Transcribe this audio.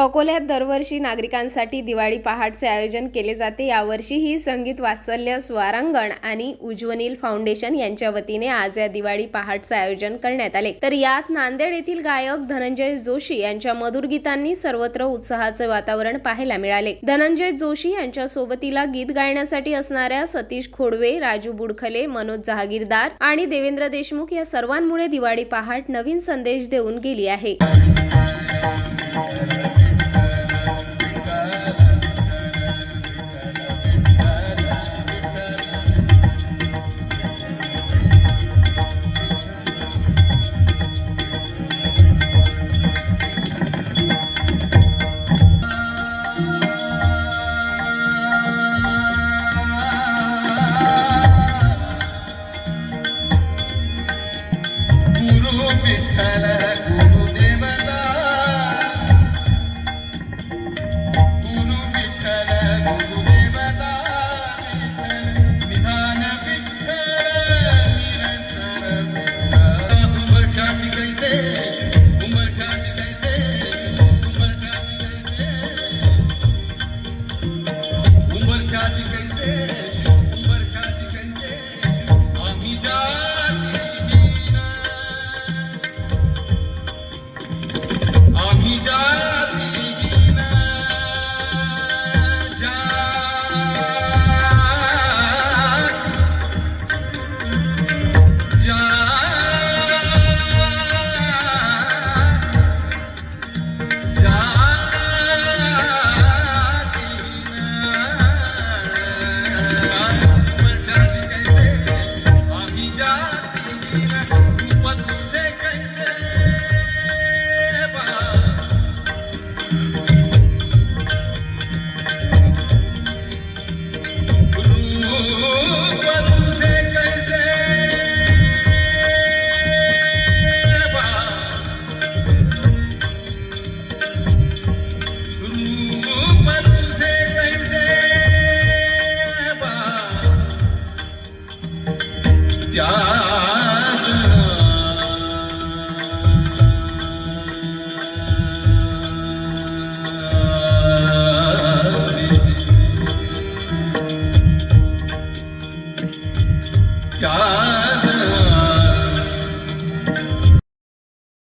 अकोल्यात दरवर्षी नागरिकांसाठी दिवाळी पहाटचे आयोजन केले जाते. यावर्षीही संगीत वात्सल्य स्वारांगण आणि उज्वनील फाउंडेशन यांच्या वतीने आज या दिवाळी पहाटचे आयोजन करण्यात आले. तर यात नांदेड येथील गायक धनंजय जोशी यांच्या मधुर गीतांनी सर्वत्र उत्साहाचे वातावरण पाहायला मिळाले. धनंजय जोशी यांच्या सोबतीला गीत गायण्यासाठी असणाऱ्या सतीश खोडवे राजू बुडखले मनोज जहागीरदार आणि देवेंद्र देशमुख या सर्वांमुळे दिवाळी पहाट नवीन संदेश देऊन गेली आहे. விட்டல ਜਾਨ